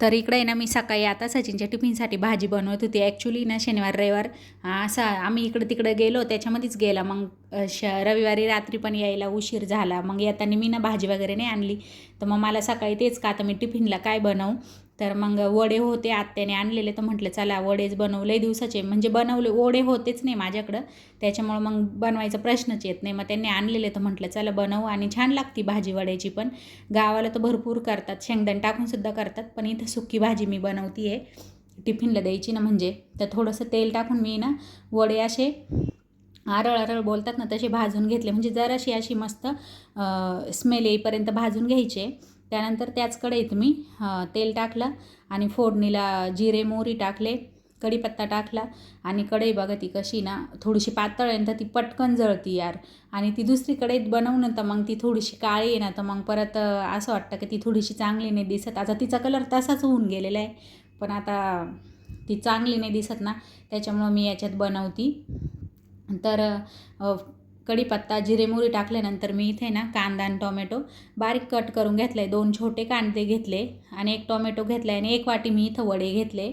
तर इकडे आहे ना मी सकाळी आता सचिनच्या टिफिनसाठी भाजी बनवत होती. ॲक्च्युली ना शनिवार रविवार असा आम्ही इकडे तिकडे गेलो त्याच्यामध्येच गेला. मग श रविवारी रात्री पण यायला उशीर झाला. मग येताना मी ना भाजी वगैरे नाही आणली. तर मग मला सकाळी तेच का आता मी टिफिनला काय बनवू? तर मग वडे होते आत्याने आणलेले. तर म्हटलं चला वडेच बनवले दिवसाचे. म्हणजे बनवले वडे होतेच नाही माझ्याकडं. त्याच्यामुळं मग बनवायचा प्रश्नच येत नाही. मग त्यांनी आणलेले. तर म्हटलं चला बनवू. आणि छान लागती भाजी वड्याची पण. गावाला तर भरपूर करतात. शेंगदाण टाकूनसुद्धा करतात. पण इथं सुकी भाजी मी बनवती आहे टिफिनला द्यायची ना म्हणजे. तर थोडंसं तेल टाकून मी ना वडे असे आरळ आरळ बोलतात ना तसे भाजून घेतले. म्हणजे जराशी अशी मस्त स्मेल येईपर्यंत भाजून घ्यायचे. त्यानंतर त्याच कढईत मी तेल टाकलं आणि फोडणीला जिरे मोहरी टाकले कढीपत्ता टाकला आणि कढई बघा ती कशी ना थोडीशी पातळ आहे ना तर ती पटकन जळती यार. आणि ती दुसरी कढईत बनवून तर मग ती थोडीशी काळी आहे ना तर मग परत असं वाटतं की ती थोडीशी चांगली नाही दिसत. आता तिचा कलर तसाच होऊन गेलेला आहे पण आता ती चांगली नाही दिसत ना त्याच्यामुळं मी याच्यात बनवती. तर कढीपत्ता जिरे मोहरी टाकल्यानंतर मी इथे ना कांदा आणि टोमॅटो बारीक कट करून घेतले दोन छोटे कांदे घेतले आणि एक टोमॅटो घेतला आणि एक वाटी मी इथं वडे घेतले.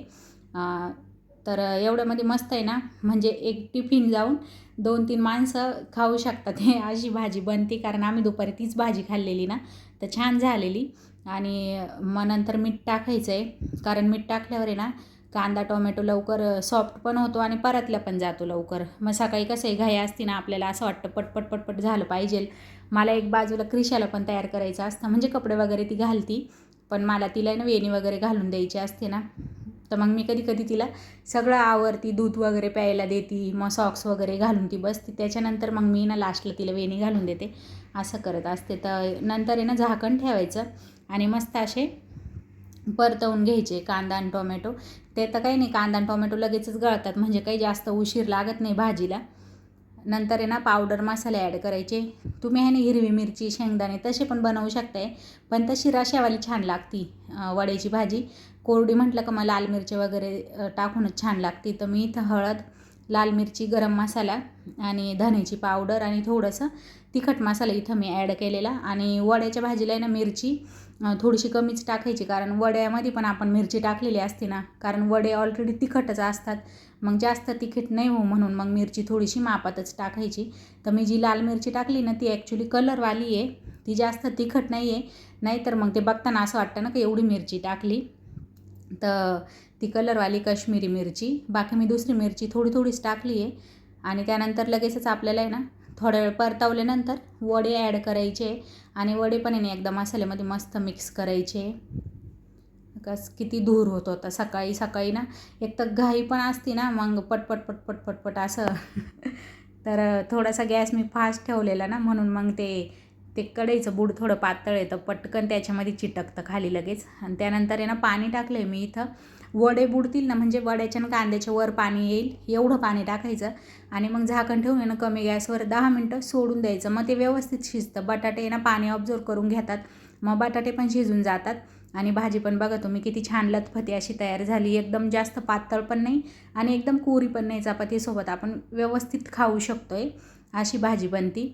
तर एवढ्यामध्ये मस्त आहे ना म्हणजे एक टिफिन जाऊन दोन तीन माणसं खाऊ शकतात. हे अशी भाजी बनते कारण आम्ही दुपारी तीच भाजी खाल्लेली ना तर छान झालेली. आणि मग नंतर मीठ टाकायचं आहे कारण मीठ टाकल्यावर आहे ना कांदा टोमॅटो लवकर सॉफ्ट पण होतो आणि परतल्या पण जातो लवकर. मग सकाळी कसं आहे घाई असते ना आपल्याला असं वाटतं पटपट पटपट झालं पाहिजे. मला एक बाजूला क्रिशाला पण तयार करायचं असतं म्हणजे कपडे वगैरे ती घालती पण मला तिला आहे ना वेणी वगैरे घालून द्यायची असते ना. तर मग मी कधी कधी तिला सगळं आवरती दूध वगैरे प्यायला देती मग सॉक्स वगैरे घालून ती बसते. त्याच्यानंतर मग मी ना लास्टला तिला वेणी घालून देते असं करत असते. तर नंतर आहे ना झाकण ठेवायचं आणि मस्त असे परतवून घ्यायचे कांदा आणि टोमॅटो. ते तर काही नाही कांदा आणि टोमॅटो लगेचच गळतात. म्हणजे काही जास्त उशीर लागत नाही भाजीला. नंतर आहे ना पावडर मसाले ॲड करायचे. तुम्ही आहे ना हिरवी मिरची शेंगदाणे तसे पण बनवू शकताय. पण तशी रशावाली छान लागती वड्याची भाजी. कोरडी म्हटलं का मग लाल मिरची वगैरे टाकूनच छान लागते. तर मी इथं हळद लाल मिरची गरम मसाला आणि धण्याची पावडर आणि थोडंसं तिखट मसाला इथं मी ॲड केलेला. आणि वड्याच्या भाजीला आहे ना मिरची थोडीशी कमीच टाकायची कारण वड्यामध्ये पण आपण मिरची टाकलेली असते ना कारण वडे ऑलरेडी तिखटच असतात. मग जास्त तिखट नाही हो म्हणून मग मिरची थोडीशी मापातच टाकायची. तर मी जी लाल मिरची टाकली ना ती ॲक्च्युली कलरवाली आहे. ती जास्त तिखट नाही आहे नाहीतर मग ते बघताना असं वाटतं ना की एवढी मिरची टाकली. तर ती कलरवाली काश्मीरी मिरची. बाकी मी दुसरी मिरची थोडी थोडीच टाकली आहे आणि त्यानंतर लगेचच आपल्याला आहे ना थोड्या वेळ परतवल्यानंतर वडे ॲड करायचे आणि वडे पण आहे एकदा मसाल्यामध्ये मस्त मिक्स करायचे. कस किती धूर होत होता सकाळी सकाळी ना एक तर घाई पण असती ना मग पटपट पटपट पटपट असं. तर थोडासा गॅस मी फास्ट ठेवलेला ना म्हणून मग ते ते कढईचं बूड थोडं पातळ येतं पटकन त्याच्यामध्ये चिटकतं खाली लगेच. आणि त्यानंतर आहे ना पाणी टाकलं आहे मी इथं. वडे बुडतील ना म्हणजे वड्याच्या आणि कांद्याच्या वर पाणी येईल एवढं पाणी टाकायचं. आणि मग झाकण ठेवून येणं ना कमी गॅसवर दहा मिनटं सोडून द्यायचं. मग ते व्यवस्थित शिजतं. बटाटे ना पाणी ऑब्झर्व करून घेतात. मग बटाटे पण शिजून जातात. आणि भाजी पण बघा तुम्ही किती छान लथपथी अशी तयार झाली. एकदम जास्त पातळ पण नाही आणि एकदम कोरी पण नाही चपातीसोबत. आपण व्यवस्थित खाऊ शकतो आहे अशी भाजी बनती.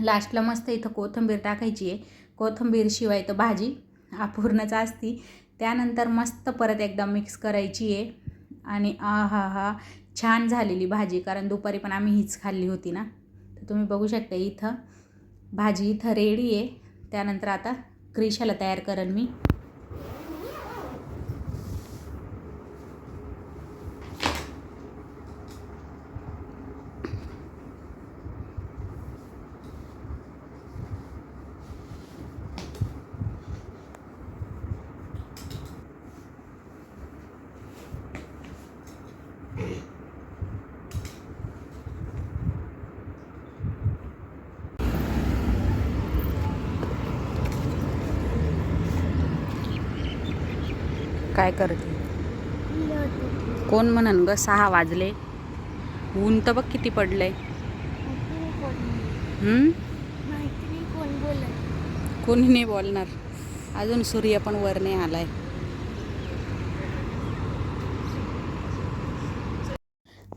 लास्टला मस्त इथं कोथिंबीर टाकायची आहे. कोथिंबीर शिवाय तर भाजी अपूर्णच असती. त्यानंतर मस्त परत एकदा मिक्स करायची आहे. आणि आ हा हा छान झालेली भाजी कारण दुपारी पण आम्ही हीच खाल्ली होती ना. तर तुम्ही बघू शकता इथं. भाजी इथं रेडी आहे. त्यानंतर आता क्रिशाला तयार करेन मी. काय करते? कोण म्हणन ग? सहा वाजले. ऊन तर बघ किती पडलंय. कोणी नाही बोलणार. अजून सूर्य पण वर नाही आलाय.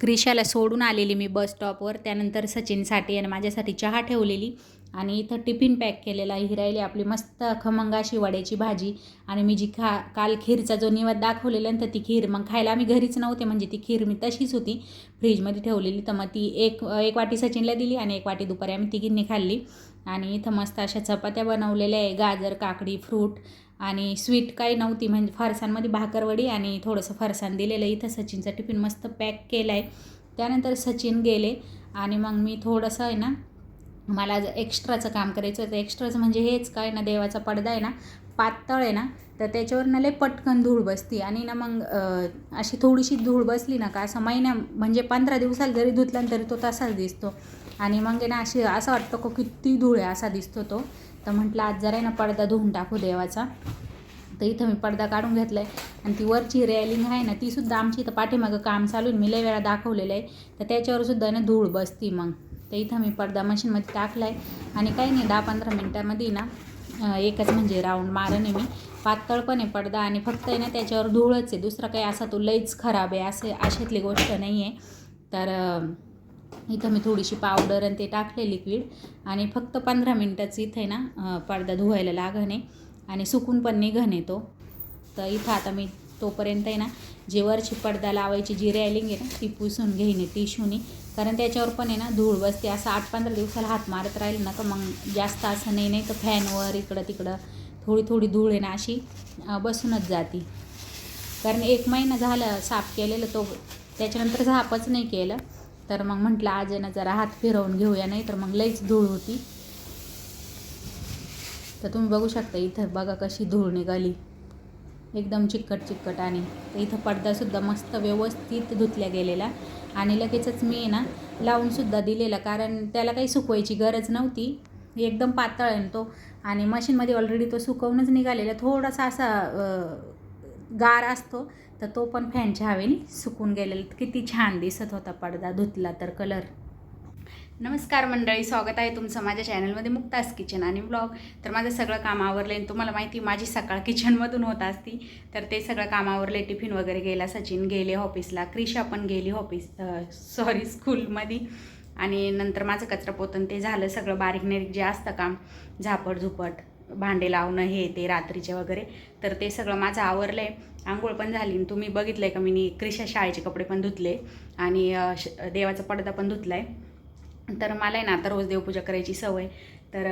क्रिशाला सोडून आलेली मी बस स्टॉपवर त्यानंतर सचिनसाठी आणि माझ्यासाठी चहा ठेवलेली. आणि इथं टिफिन पॅक केलेला ही राहिली आपली मस्त खमंग अशी वड्याची भाजी. आणि मी जी खा काल खीरचा जो निवाद दाखवलेला तर ती खीर मग खायला आम्ही घरीच नव्हते. म्हणजे ती खीर मी तशीच होती. फ्रीजमध्ये ठेवलेली. तर मग ती एक एक वाटी सचिनला दिली आणि एक वाटी दुपारी आम्ही तिघींनी खाल्ली. आणि इथं मस्त अशा चपात्या बनवलेल्या आहे. गाजर काकडी फ्रूट आणि स्वीट काही नव्हती. म्हणजे फरसांमध्ये भाकरवडी आणि थोडंसं फरसाण दिलेलं आहे. इथं सचिनचा टिफिन मस्त पॅक केला आहे त्यानंतर सचिन गेले आणि मग मी थोडंसं आहे ना मला एक्स्ट्राचं काम करायचं होतं एक्स्ट्राचं म्हणजे हेच काय ना देवाचा पडदा आहे ना पातळ आहे ना तर त्याच्यावर ना लय पटकन धूळ बसती. आणि ना मग अशी थोडीशी धूळ बसली ना का असं महिन्या म्हणजे पंधरा दिवसाला जरी धुतला तरी तो तसाच दिसतो. आणि मग आहे ना अशी असं वाटतं को किती धूळ आहे असा दिसतो तो. तर म्हटलं आज जरा आहे ना पडदा धुवून टाकू देवाचा. तर इथं मी पडदा काढून घेतला आहे आणि ती वरची रेलिंग आहे ना तीसुद्धा आमची इथं पाठीमागं काम चालू मी लय वेळा दाखवलेलं आहे. तर त्याच्यावर सुद्धा ना धूळ बसती मग. तर इथं मी पडदा मशीनमध्ये टाकला आहे आणि काही नाही दहा पंधरा मिनटामध्ये ना एकच म्हणजे राऊंड मारणे मी. पातळ पण आहे पडदा आणि फक्त आहे ना त्याच्यावर धूळच आहे. दुसरा काही असा तो लईच खराब आहे असे अशातली गोष्ट नाही आहे तर इथं मी थोडीशी पावडर आणि ते टाकले लिक्विड आणि फक्त पंधरा मिनटाचं इथे ना पडदा धुवायला लागणे. आणि सुकून पण निघणे तो. तर इथं आता मी तोपर्यंत आहे ना जे वरची पडदा लावायची जी रॅलिंग आहे ना ती पुसून घेईन टिशूनी. कारण त्याच्यावर पण आहे ना धूळ बसते. असं आठ पंधरा दिवसाला हात मारत राहील ना तर मग जास्त असं नाही नाही तर फॅनवर इकडं तिकडं थोडी थोडी धूळ आहे ना अशी बसूनच जाती. कारण एक महिना झालं साफ केलेलं तो त्याच्यानंतर साफच नाही केलं. तर मग म्हटलं आज आहे ना जरा हात फिरवून घेऊया नाही तर मग लईच धूळ होती. तर तुम्ही बघू शकता इथं बघा कशी धूळ निघाली. एकदम चिकट चिकट आणि तर इथं पडदासुद्धा मस्त व्यवस्थित धुतल्या गेलेला आणि लगेचच मी आहे ना लावूनसुद्धा दिलेला कारण त्याला काही सुकवायची गरज नव्हती. एकदम पातळ आहे ना तो. आणि मशीनमध्ये ऑलरेडी तो सुकवूनच निघालेला. थोडासा असा गार असतो तर तो पण फॅनच्या हवेने सुकून गेलेला. किती छान दिसत होता पडदा धुतला तर कलर नमस्कार मंडळी स्वागत आहे तुमचं माझ्या चॅनलमध्ये मुक्तास किचन आणि ब्लॉग तर माझं सगळं काम आवरलं आणि तुम्हाला माहिती माझी सकाळ किचनमधून होत असती. तर ते सगळं काम आवरले टिफिन वगैरे गेला सचिन गेले ऑफिसला क्रिशा पण गेली ऑफिस सॉरी स्कूलमध्ये आणि नंतर माझं कचरा पोतन ते झालं सगळं बारीक निरीक जे असतं काम झापड झुपट भांडे लावणं हे ते रात्रीचे वगैरे. तर ते सगळं माझं आवरलं. आहे आंघोळ पण झाली आणि तुम्ही बघितलं आहे का मी क्रिशा शाळेचे कपडे पण धुतले. आणि श- देवाचा पडदा पण धुतला आहे तर मला आहे ना आता रोज देवपूजा करायची सवय. तर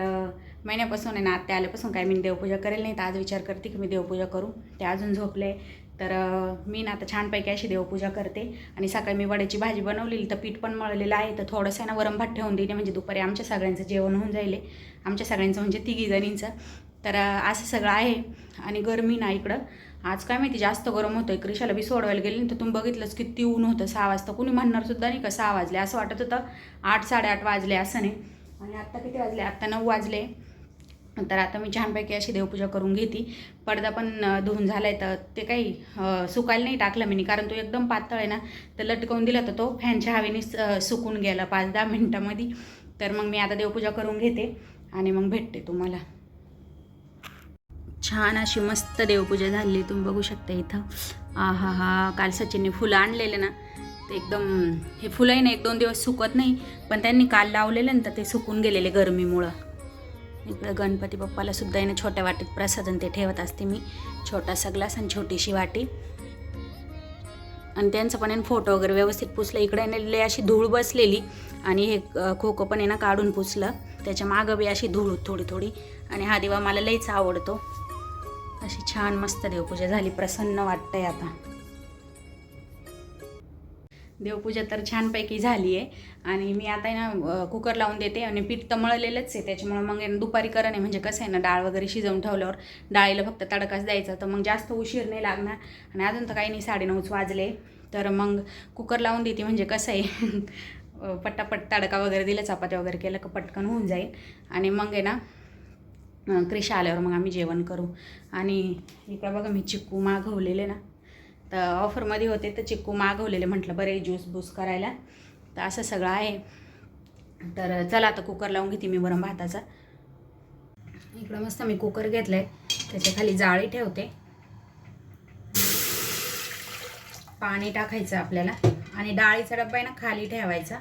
महिन्यापासून आहे ना आत्या आल्यापासून काय मी देवपूजा करेल नाही तर आज विचार करते की मी देवपूजा करू. ते अजून झोपले. तर मी ना आता छानपैकी अशी देवपूजा करते. आणि सकाळी मी वड्याची भाजी बनवलेली तर पीठ पण मळलेलं आहे. तर थोडंसं आहे ना वरम भात ठेवून दिले म्हणजे दुपारी आमच्या सगळ्यांचं जेवण होऊन जाईल. आमच्या सगळ्यांचं म्हणजे तिघी जणींचं तर असं सगळं आहे. आणि गरमी ना इकडं. आज काय माहिती जास्त गरम होतं क्रिशाला बी सोडवायला गेले तर तुम्ही बघितलंच किती ऊन होतं. सहा वाजता. कुणी म्हणणार सुद्धा नाही का सहा वाजले. असं वाटत होतं. आठ साडेआठ वाजले असं नाही. आणि आत्ता किती वाजले? आत्ता नऊ वाजले. तर आता मी छानपैकी अशी देवपूजा करून घेते. पडदा पण धुवून झाला आहे तर ते काही सुकायला नाही टाकलं मी. कारण तो एकदम पातळ आहे ना. तर लटकवून दिला तर तो फॅनच्या हवेने सुकून गेला पाच दहा मिनटामध्ये. तर मग मी आता देवपूजा करून घेते. आणि मग भेटते तुम्हाला. छान अशी मस्त देवपूजा झाली. तुम्ही बघू शकता इथं. आ हा हा काल सचिनने फुलं आणलेले ना ते एकदम हे फुलंही ना एक दोन दिवस सुकत नाही पण त्यांनी काल लावलेले ना तर ते सुकून गेलेले गरमीमुळं. इकडं गणपती बाप्पाला सुद्धा आहे ना छोट्या वाटीत प्रसादन ते ठेवत असते मी. छोटासा ग्लास आणि छोटीशी वाटी. आणि त्यांचं पण आहे ना फोटो वगैरे व्यवस्थित पुसलं. इकडे ना लय अशी धूळ बसलेली आणि हे अ, खोकं पण आहे ना काढून पुसलं. त्याच्या मागं बी अशी धूळ थोडी थोडी. आणि हा दिवा मला लईच आवडतो. अशी छान मस्त देवपूजा झाली प्रसन्न वाटतंय आता. देवपूजा तर छानपैकी झाली आहे आणि मी आता आहे ना कुकर लावून देते आणि पीठ तर मळलेलंच आहे त्याच्यामुळं मग आहे ना दुपारी करण आहे. म्हणजे कसं आहे ना डाळ वगैरे शिजवून ठेवल्यावर डाळीला फक्त तडकाच द्यायचा तर मग जास्त उशीर नाही लागणार. आणि अजून तर काही नाही साडेनऊच वाजले. तर मग कुकर लावून देते म्हणजे कसं आहे पट्टापट तडका वगैरे दिला चपात्या वगैरे केलं का पटकन होऊन जाईल. आणि मग आहे ना क्रिशा आल्यावर मग आम्ही जेवण करू. आणि इकडं बघा मी चिक्कू मागवलेले ना. तर ऑफरमध्ये होते तर चिक्कू मागवलेले. म्हटलं बरे ज्यूस बूस करायला. तर असं सगळं आहे. तर चला आता कुकर लावून घेते मी वरम भाताचा. इकडं मस्त मी कुकर घेतलं आहे त्याच्याखाली जाळी ठेवते. पाणी टाकायचं आपल्याला. आणि डाळीचा डब्बा आहे ना खाली ठेवायचा.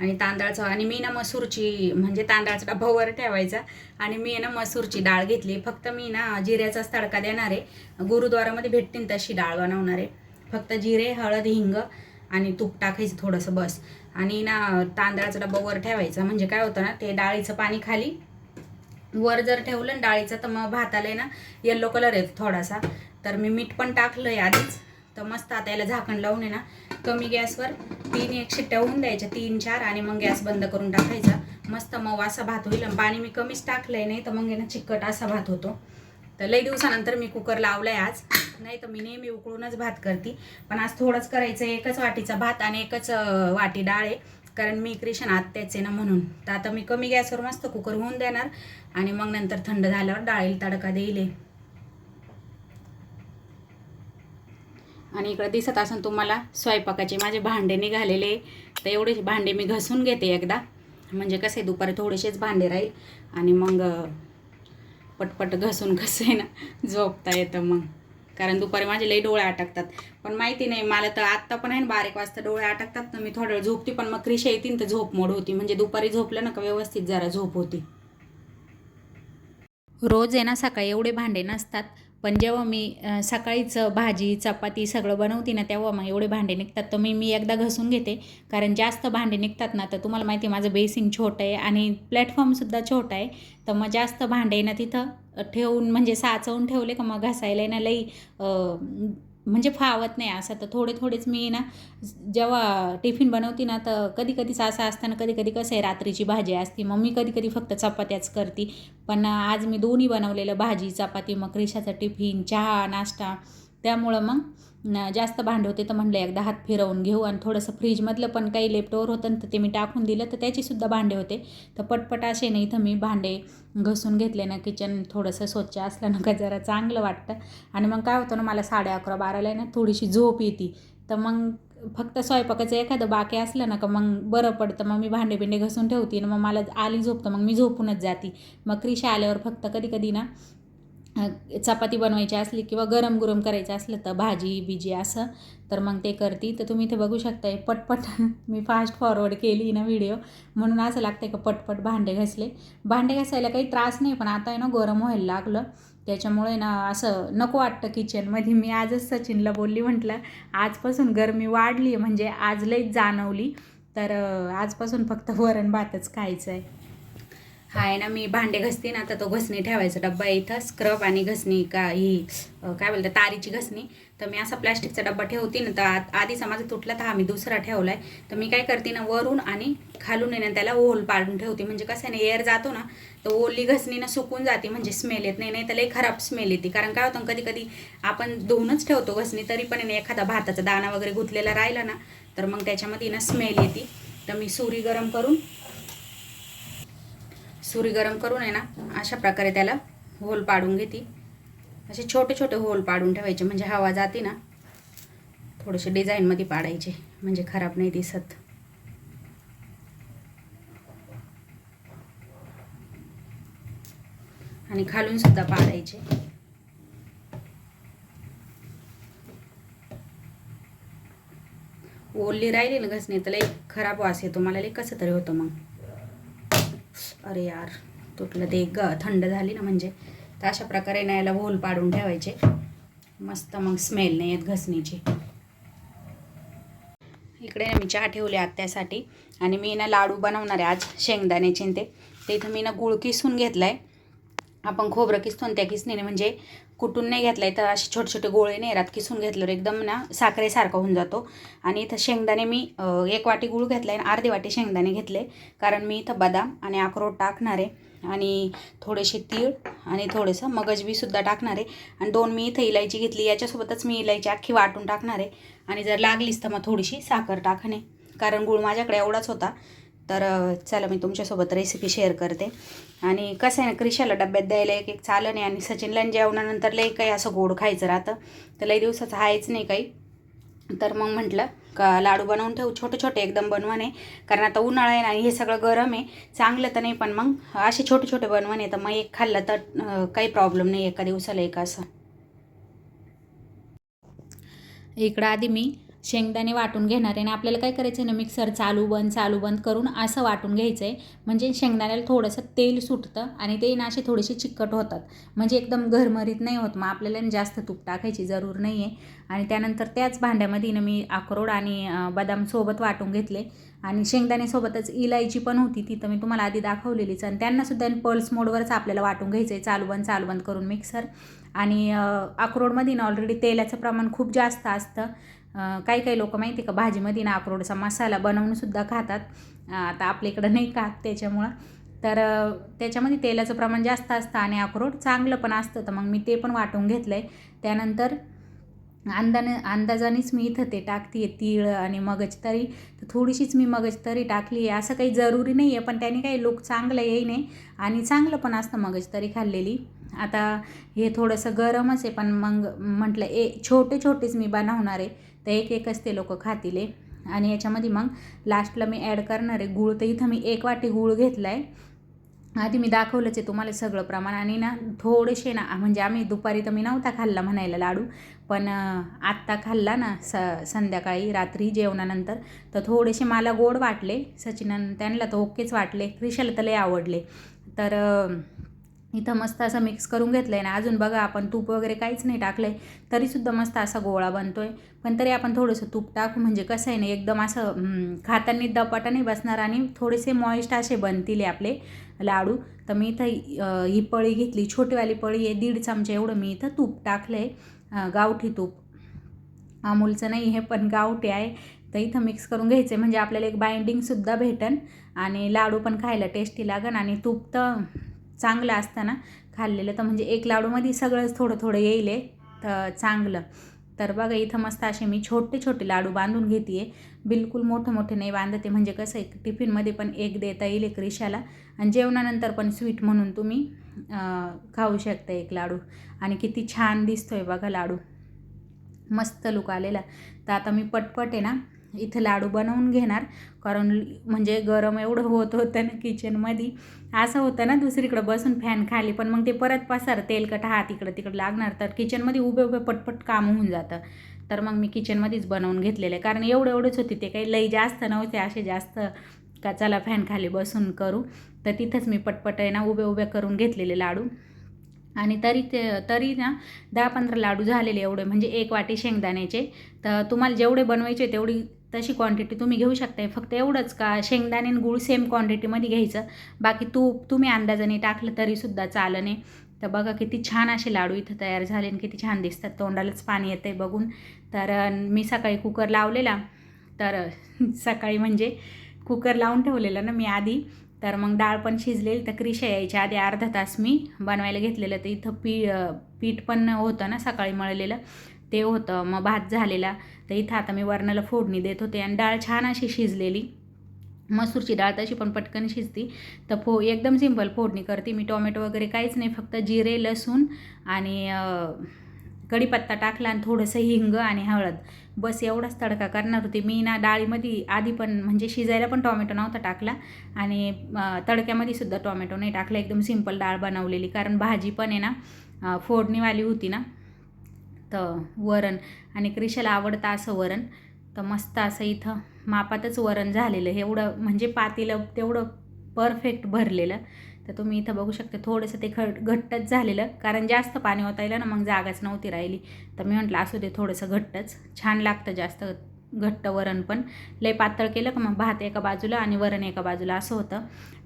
आणि तांदळाचं आणि मी ना मसूरची म्हणजे तांदळाचा डब्बावर ठेवायचा. आणि मी ना मसूरची डाळ घेतली. फक्त मी ना जिऱ्याचाच तडका देणार आहे. गुरुद्वारामध्ये भेटतील तशी डाळ बनवणार आहे. फक्त जिरे हळद हिंग आणि तूप टाकायचं थोडंसं बस. आणि ना तांदळाचा डब्बा वर ठेवायचा. म्हणजे काय होतं ना ते डाळीचं पाणी खाली वर जर ठेवलं ना डाळीचं तर मग भाताला आहे ना येल्लो कलर येतो थोडासा. तर मी मीठ पण टाकलं आहे आधीच. तर मस्त आता याला झाकण लावून आहे ना कमी गॅसवर तीन एक शिट्ट्या होऊन द्यायच्या तीन चार आणि मग गॅस बंद करून टाकायचा. मस्त मऊ असा भात होईल आणि पाणी मी कमीच टाकलंय नाही तर मग आहे ना चिकट असा भात होतो. तर लई दिवसानंतर मी कुकर लावलाय आज. नाही तर मी नेहमी उकळूनच भात करते. पण आज थोडंच करायचं एकच वाटीचा भात आणि एकच वाटी डाळ आहे. कारण मी क्रिशन आत्याच आहे ना म्हणून. तर आता मी कमी गॅसवर मस्त कुकर होऊन देणार आणि मग नंतर थंड झाल्यावर डाळीला तडका देईल आणि इकडं दिसत असून तुम्हाला स्वयंपाकाचे. माझे भांडे निघालेले तर एवढे भांडे मी घसून घेते एकदा. म्हणजे कसे दुपारी थोडेसेच भांडे राहील. आणि मग पटपट घसून कसं आहे ना झोपता येतं मग. कारण दुपारी माझे लई डोळे अटकतात पण माहिती नाही मला तर आत्ता पण आहे ना बारीक वाजता डोळे अटकतात ना मी थोडं वेळ झोपते पण मग क्रिशा येतील तर झोप मोड होती. म्हणजे दुपारी झोपलं ना का व्यवस्थित जरा झोप होती. रोज आहे ना सकाळी एवढे भांडे नसतात. पण जेव्हा मी सकाळीचं सकाळीच भाजी चपाती सगळं बनवते ना तेव्हा मग एवढे भांडे निघतात. तर मी मी एकदा घसून घेते. कारण जास्त भांडे निघतात ना तर तुम्हाला माहिती आहे माझं बेसिंग छोटं आहे आणि प्लॅटफॉर्मसुद्धा छोटा आहे. तर मग जास्त भांडे ना तिथं ठेवून म्हणजे साचवून ठेवले का मग घासायला ना लई म्हणजे फावत नाही असं. तर थोडे थोडेच मी ना जेव्हा टिफिन बनवते ना तर कधी कधीच असं असताना कधी कधी कसं आहे रात्रीची भाजी असते मग मी कधी कधी फक्त चपात्याच करते. पण आज मी दोन्ही बनवलेलं भाजी चपाती मग क्रिशाचा टिफिन चहा नाश्ता त्यामुळं मग जास्त भांडे होते तर म्हणलं एकदा हात फिरवून घेऊ आणि थोडंसं फ्रीजमधलं पण काही लेफ्टओवर होतं ना तर ते मी टाकून दिलं तर त्याचीसुद्धा भांडे होते. तर पटपट असे नाही इथं मी भांडे घसून घेतले ना किचन थोडंसं स्वच्छ असलं ना का जरा चांगलं वाटतं. आणि मग काय होतं ना मला साडे अकरा बाराला आहे ना थोडीशी झोप येते. तर मग फक्त स्वयंपाकाचं एखादं बाकी असलं ना का मग बरं पडतं. मग मी भांडे बिंडे घसून ठेवते ना मग मला आली झोपतं मग मी झोपूनच जाते. मग क्रिशा आल्यावर फक्त कधी कधी ना चपाती बनवायची असली किंवा गरम गरम करायचं असलं तर भाजी बिजी असं तर मग ते करते. तर तुम्ही इथे बघू शकताय पटपट मी फास्ट फॉरवर्ड केली ना व्हिडिओ म्हणून असं लागतंय का पटपट भांडे घासले. भांडे घासायला काही त्रास नाही पण आता आहे ना गरम व्हायला लागलं. त्याच्यामुळे ना असं नको वाटतं किचनमध्ये मी आजच सचिनला बोलली म्हटलं आजपासून गरमी वाढली आहे म्हणजे आज लईच जाणवली. तर आजपासून फक्त वरण भातच खायचं आहे हा आहे ना मी भांडे घसते ना तर तो घसणी ठेवायचा डब्बा आहे इथं स्क्रब आणि घसणी का ही काय बोलतात तारीची घसणी. तर मी असा प्लॅस्टिकचा डब्बा ठेवते ना तर आधीचा माझा तुटला तर हा मी दुसरा ठेवला आहे तर मी काय करते ना वरून आणि खालून आहे ना त्याला ओल पाडून ठेवते. म्हणजे कसं आहे ना एअर जातो ना तर ओली घसणी ना सुकून जाते म्हणजे स्मेल येत नाही नाही तर लई खराब स्मेल येते. कारण काय होतं कधी कधी आपण धुवूनच ठेवतो घसणी तरी पण ना एखादा भाताचा दाणा वगैरे गुंतलेला राहिला ना तर मग त्याच्यामध्ये ना स्मेल येते. तर मी सुरी गरम करून सुरी गरम करून आहे ना अशा प्रकारे त्याला होल पाडून घेते. असे छोटे छोटे होल पाडून ठेवायचे म्हणजे हवा जाते ना थोडेसे डिझाईनमध्ये पाडायचे म्हणजे खराब नाही दिसत. आणि खालून सुद्धा पाडायचे. ओली राहिली ना घसणी तर लई खराब वास येतो मला लई कसं तरी होतं मग. अरे यार तुटलं ते ग थंड झाली ना म्हणजे. तर अशा प्रकारे ना याला होल पाडून ठेवायचे. मस्त मग स्मेल नाही येत घसणीची. इकडे ना मी चहा ठेवले आत्यासाठी. आणि मी ना लाडू बनवणार आहे आज शेंगदाण्याचे ते इथं मी ना गुळ किसून घेतला आहे आपण खोबरं किसतो ना त्या किसणीने म्हणजे कुटून नाही घेतलं आहे तर असे छोटे छोटे गोळे नाही राहत किसून घेतल्यावर एकदम ना साखरेसारखा होऊन जातो. आणि इथं शेंगदाणे मी एक वाटी गूळ घेतला आहे आणि अर्धी वाटी शेंगदाणे घेतले. कारण मी इथं बदाम आणि अक्रोड टाकणार आहे आणि थोडेसे तीळ आणि थोडंसं मगजबीसुद्धा टाकणार आहे. आणि दोन मी इथं इलायची घेतली याच्यासोबतच मी इलायची अख्खी वाटून टाकणार आहे. आणि जर लागलीच तर मग थोडीशी साखर टाकणे. कारण गूळ माझ्याकडे एवढाच होता. तर चला मी तुमच्यासोबत रेसिपी शेअर करते. आणि कसं आहे ना क्रिशाला डब्यात द्यायला एक एक चालं नाही आणि सचिनला जेवणानंतर लई काही असं गोड खायचं राहतं. तर लई दिवसाचं आहेच नाही काही. तर मग म्हटलं का लाडू बनवून ठेवू? छोटे छोटे एकदम बनवणे कारण आता उन्हाळा आहे आणि हे सगळं गरम आहे. चांगलं तर नाही पण मग असे छोटे छोटे बनवणे आहे. तर मग एक खाल्लं तर काही प्रॉब्लेम नाही एका दिवसाला एक असं. इकडं आधी मी शेंगदाणे वाटून घेणार आहे आणि आपल्याला काय करायचं आहे ना मिक्सर चालू बंद चालू बंद करून असं वाटून घ्यायचं आहे म्हणजे शेंगदाण्याला थोडंसं तेल सुटतं आणि ते ना असे थोडेसे चिकट होतात. म्हणजे एकदम घरमरीत नाही होत मग आपल्याला जास्त तूप टाकायची जरूर नाही आहे आणि त्यानंतर त्याच भांड्यामध्ये ना मी अक्रोड आणि बदामसोबत बदाम सोबत वाटून घेतले. आणि शेंगदाण्यासोबतच इलायची पण होती ती तर मी तुम्हाला आधी दाखवलेलीच. आणि त्यांनासुद्धा पल्स मोडवरच आपल्याला वाटून घ्यायचं आहे चालू बंद चालू बंद करून मिक्सर. आणि अक्रोडमध्ये ना ऑलरेडी तेलाचं प्रमाण खूप जास्त असतं. काही काही लोक माहिती आहे का भाजीमध्ये ना अक्रोडचा मसाला बनवूनसुद्धा खातात. आता आपल्या इकडं नाही खात त्याच्यामुळं. तर त्याच्यामध्ये तेलाचं प्रमाण जास्त असतं आणि अक्रोड चांगलं पण असतं. तर मग मी ते पण वाटून घेतलं आहे त्यानंतर अंदाने अंदाजानेच मी इथं ते टाकते आहे तीळ आणि मगज तरी. तर थोडीशीच मी मगज तरी टाकली आहे. असं काही जरुरी नाही आहे पण त्याने काही लुक चांगलं येई नाही आणि चांगलं पण असतं मगज तरी खाल्लेली. आता हे थोडंसं गरमच आहे पण मग म्हटलं ए छोटे छोटेच मी बनवणार आहे. तर एक एकच ते लोक खातील आणि याच्यामध्ये मग लास्टला मी ॲड करणार आहे गूळ. तर इथं मी एक वाटी गूळ घेतला आहे आधी मी दाखवलंच आहे तुम्हाला सगळं प्रमाण. आणि ना थोडेसे ना म्हणजे आम्ही दुपारी तर मी नव्हता खाल्ला म्हणायला लाडू पण आत्ता खाल्ला ना स संध्याकाळी रात्री जेवणानंतर तर थोडेसे मला गोड वाटले. सचिनन त्यांना तर ओकेच वाटले. क्रिशाला तर लय आवडले. तर इथं मस्त असं मिक्स करून घेतलं आहे ना. अजून बघा आपण तूप वगैरे काहीच नाही टाकलं आहे तरीसुद्धा मस्त असा गोळा बनतो आहे पण तरी आपण थोडंसं तूप टाकू. म्हणजे कसं आहे ना एकदम असं खातांनी खाताना दपाटा नाही बसणार आणि थोडेसे मॉइस्ट असे बनतील आपले लाडू. तर मी इथं ही पळी घेतली छोटीवाली पळी आहे दीड चमचे एवढं मी इथं तूप टाकलं आहे गावठी तूप. अमूलचं नाही हे पण गावठी आहे. तर इथं मिक्स करून घ्यायचं म्हणजे आपल्याला एक बाइंडिंगसुद्धा भेटन आणि लाडू पण खायला टेस्टी लागन आणि तूप तर चांगलं असतं ना खाल्लेलं. तर म्हणजे एक लाडूमध्ये सगळंच थोडं थोडं येईल आहे तर चांगलं. तर बघा इथं मस्त असे मी छोटे छोटे लाडू बांधून घेते आहे बिलकुल मोठे मोठे नाही बांधते. म्हणजे कसं आहे टिफिनमध्ये पण एक देता येईल एक रिशाला. आणि जेवणानंतर पण स्वीट म्हणून तुम्ही खाऊ शकता एक लाडू. आणि किती छान दिसतोय बघा लाडू. मस्त लुक आलेला. तर आता मी पटपट आहे ना इथं लाडू बनवून घेणार. कारण म्हणजे गरम एवढं होत होतं ना किचनमध्ये असं होतं ना दुसरीकडं बसून फॅन खाली पण मग ते परत पसार तेलकट हात इकडं तिकडं लागणार तर किचनमध्ये उभे उभे पटपट काम होऊन जातं. तर मग मी किचनमध्येच बनवून घेतलेलं आहे. कारण एवढं एवढंच होते ते काही लई जास्त नव्हते असे जास्त का चला फॅन खाली बसून करू. तर तिथंच मी पटपट आहे ना उभे उभे करून घेतलेले लाडू. आणि तरी ते तरी ना दहा पंधरा लाडू झालेले एवढे म्हणजे एक वाटी शेंगदाण्याचे. तर तुम्हाला जेवढे बनवायचे तेवढी तशी क्वांटिटी तुम्ही घेऊ शकताय. फक्त एवढंच का शेंगदाणे आणि गूळ सेम क्वांटिटीमध्ये घ्यायचं. बाकी तूप तुम्ही अंदाजाने टाकलं तरीसुद्धा चालणे तर बघा किती छान असे लाडू इथं तयार झाले आणि किती छान दिसतात. तोंडालाच पाणी येतं आहे बघून. तर मी सकाळी कुकर लावलेला. तर सकाळी म्हणजे कुकर लावून ठेवलेलं ना मी आधी. तर मग डाळ पण शिजलेली. तर क्रिशा यायच्या आधी अर्धा तास मी बनवायला घेतलेलं. तर इथं पी पीठ पण होतं ना सकाळी मळलेलं. ते होतं मग भात झालेला. तर इथं आता मी वरणाला फोडणी देत होते आणि डाळ छान अशी शिजलेली. मसूरची डाळ तशी पण पटकन शिजती. तर फो एकदम सिंपल फोडणी करते मी. टोमॅटो वगैरे काहीच नाही फक्त जिरे लसूण आणि कढीपत्ता टाकला आणि थोडंसं हिंग आणि हळद. बस एवढाच तडका करणार होती. मी ना डाळीमध्ये आधी पण म्हणजे शिजायला पण टोमॅटो नव्हता टाकला आणि तडक्यामध्ये सुद्धा टोमॅटो नाही टाकला. एकदम सिंपल डाळ बनवलेली. कारण भाजी पण आहे ना फोडणीवाली होती ना. तर वरण. आणि क्रिशाला आवडतं असं वरण. तर मस्त असं इथं मापातच वरण झालेलं एवढं म्हणजे पातीलं तेवढं परफेक्ट भरलेलं. तर तुम्ही इथं बघू शकता थोडंसं ते घट घट्टच झालेलं. कारण जास्त पाणी ओतायला ना मग जागाच नव्हती राहिली. तर मी म्हटलं असू दे थोडंसं घट्टच. छान लागतं जास्त घट्ट वरण पण. लय पातळ केलं का मग भात एका बाजूला आणि वरण एका बाजूला असं होतं.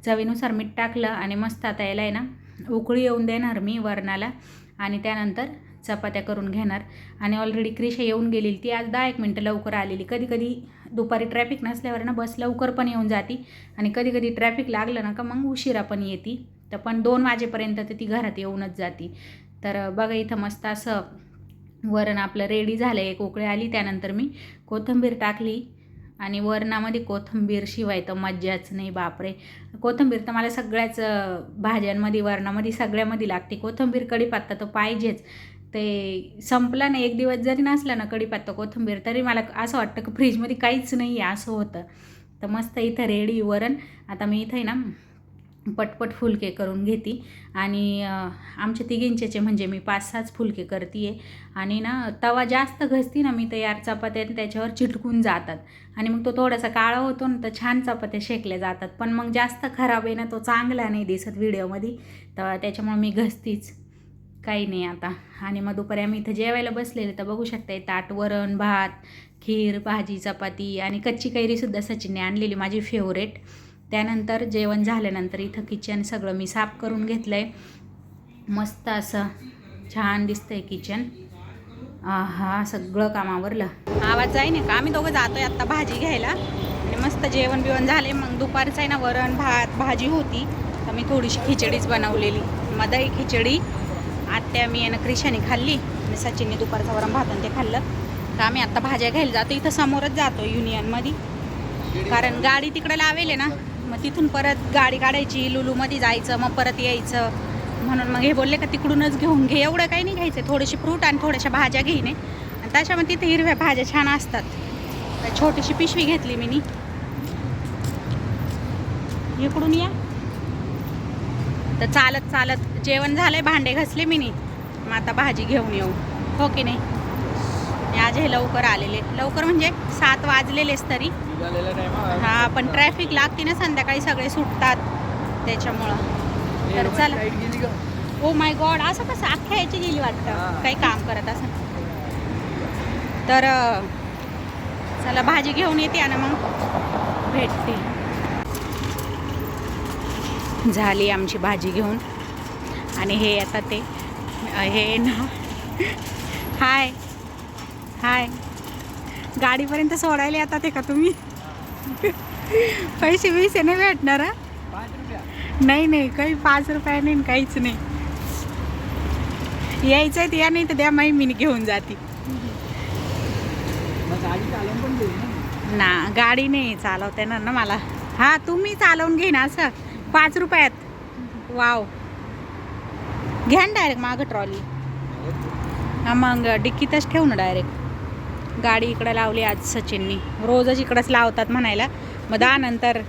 चवीनुसार मीठ टाकलं आणि मस्त आता याला आहे ना उकळी येऊन देणार मी वरणाला. आणि त्यानंतर चपात्या करून घेणार. आणि ऑलरेडी क्रिशा येऊन गेलेली ती आज दहा एक मिनटं लवकर आलेली. कधी कधी दुपारी ट्रॅफिक नसल्यावर ना बस लवकर पण येऊन जाती. आणि कधी कधी ट्रॅफिक लागलं ना का मग उशिरा पण येते. तर पण दोन वाजेपर्यंत तर ती घरात येऊनच जाती. तर बघा इथं मस्त असं वरण आपलं रेडी झालं एक उकळी आली त्यानंतर मी कोथिंबीर टाकली. आणि वरणामध्ये कोथिंबीर शिवाय तर मज्जाच नाही बापरे. कोथिंबीर तर मला सगळ्याच भाज्यांमध्ये वरणामध्ये सगळ्यामध्ये लागते. कोथिंबीर कढीपत्ता तर पाहिजेच. ते संपला ना एक दिवस जरी नसला ना कढीपत्ता कोथिंबीर तरी मला असं वाटतं की फ्रीजमध्ये काहीच नाही आहे असं होतं. तर मस्त इथं रेडी वरण. आता मी इथं आहे ना पटपट फुलके करून घेते. आणि आमच्या तिघींचेचे म्हणजे मी पाच सहाच फुलके करते आहे आणि ना तवा जास्त घसती ना मी तयार चपात्या त्याच्यावर चिटकून जातात. आणि मग तो थोडासा काळा होतो ना तर छान चपात्या शेकल्या जातात. पण मग जास्त खराब आहे ना तो चांगला नाही दिसत व्हिडिओमध्ये तर त्याच्यामुळे मी घसतीच. काही नाही आता. आणि मग दुपारी आम्ही इथं जेवायला बसलेले तर बघू शकता ताट वरण भात खीर भाजी चपाती आणि कच्ची कैरीसुद्धा सचिनने आणलेली माझी फेवरेट त्यानंतर जेवण झाल्यानंतर इथं किचन सगळं मी साफ करून घेतलं आहे मस्त असं छान दिसतं आहे किचन हा सगळं काम आवरलं आवाज आहे ना का? आम्ही दोघं जातो आहे आत्ता भाजी घ्यायला. आणि मस्त जेवण बिवण झाले मग दुपारचं आहे ना वरण भात भाजी होती. तर मी थोडीशी खिचडीच बनवलेली. मदाई खिचडी आत्या मी आणि क्रिशाने खाल्ली आणि सचिनने दुपारचा वरण भात आणि ते खाल्लं. तर आम्ही आत्ता भाज्या घ्यायला जातो. इथं समोरच जातो युनियनमध्ये कारण गाडी तिकडे लावेल ना मग तिथून परत गाडी काढायची लुलूमध्ये जायचं मग परत यायचं. म्हणून मग हे बोलले का तिकडूनच घेऊन घे. एवढं काही नाही घ्यायचं. थोडीशी फ्रूट आणि थोड्याशा भाज्या घेईन आणि त्याच्यामध्ये तिथे हिरव्या भाज्या छान असतात. छोटीशी पिशवी घेतली मी नी इकडून या. तर चालत चालत जेवण झालंय भांडे घासले मी नी मग आता भाजी घेऊन येऊ. हो की नाही? आज हे लवकर आलेले. लवकर म्हणजे सात वाजलेलेच तरी. हा पण ट्रॅफिक लागते ना संध्याकाळी सगळे सुटतात त्याच्यामुळं. तर चला. ओ माय गॉड असं कसं अख्ख्या याची गेली वाटतं. काही काम करत असं. तर चला भाजी घेऊन येते आणि मग भेटते. झाली आमची भाजी घेऊन. आणि हे आता ते हे ना हाय हाय. गाडीपर्यंत सोडायला येतात ते का तुम्ही? पैसे बिसे नाही भेटणार नाही नाही काही पाच रुपये नाही काहीच नाही. यायचं आहे या नाही तर द्या माही मी घेऊन जाते. ना. ना गाडी नाही चालवता येणार ना मला. हा तुम्ही चालवून घे ना असं. पाच रुपयात वाव. घ्या ना डायरेक्ट मागं ट्रॉली हा मग डिक्कीतच ठेवू ना डायरेक्ट गाडी इकडं लावली आज सचिननी. रोजच इकडंच लावतात म्हणायला. मग दहा नंतर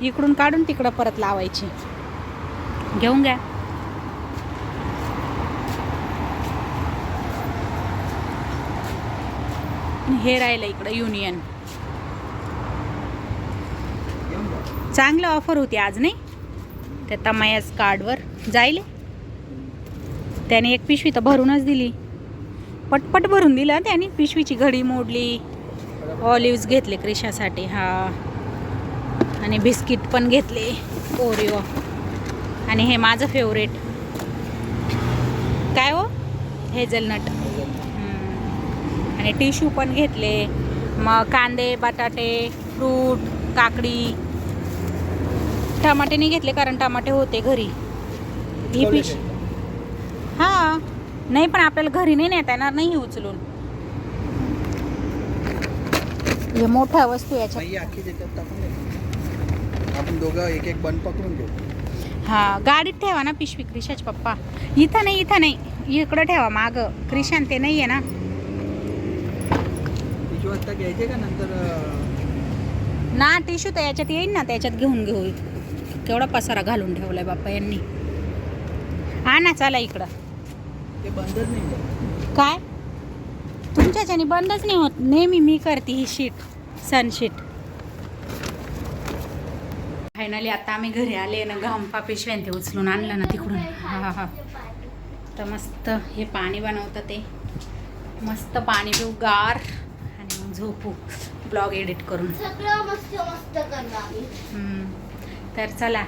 इकडून काढून तिकडं परत लावायची. घेऊन घ्या. हे राहिलं इकडं युनियन चांगलं ऑफर होती आज नाही? त्या तमायाच कार्डवर. जाईल? त्याने एक पिशवी तर भरूनच दिली. पटपट भरून दिलं त्याने पिशवीची घडी मोडली. ऑलिव्ज घेतले क्रिशासाठी हा. आणि बिस्किट पण घेतले. ओरिओ. आणि हे माझं फेवरेट काय हो? हेझलनट. आणि टिश्यू पण घेतले. मग कांदे बटाटे फ्रूट काकडी. टमाटे नाही घेतले कारण टमाटे होते घरी. ही पिश हा. नाही पण आपल्याला घरी नाही नेता येणार नाही उचलून. हे मोठ्या वस्तू याच्यात. ही दे. आपण दोघं एक एक बन पकडून घेऊ. हा गाडीत ठेवा ना पिशवी क्रिशाच पप्पा. इथं नाही इथं नाही. इकडं ठेवा माग. क्रिशान ते नाही आहे ना. किती वाजता घ्यायचे का नंतर ना टिश्यू तर याच्यात येईन ना त्याच्यात घेऊन घेऊ. केवढा पसारा घालून ठेवलाय बाप्पा यांनी. हा ना चला इकडं. ते बंदच नाही होत. काय? तुमच्याच्याने बंदच नाही होत. नेहमी मी करते ही शीट सनशीट फायनली आता आम्ही घरी आले ना गहंपा पिशव्यान ते उचलून आणलं ना तिकडून. हा हा हा. तर मस्त हे पाणी बनवतं ते. मस्त पाणी पिऊ गार. आणि मग झोपू. ब्लॉग एडिट करून. तर चला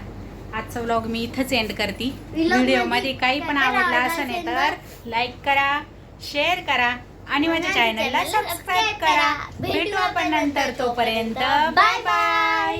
आजचा व्लॉग मी इथंच एंड करते. व्हिडिओमध्ये मध्ये काही पण आवडलं असं नाही तर लाईक करा शेअर करा आणि माझ्या चॅनलला सबस्क्राईब करा. भेटू आपण नंतर तोपर्यंत. Bye bye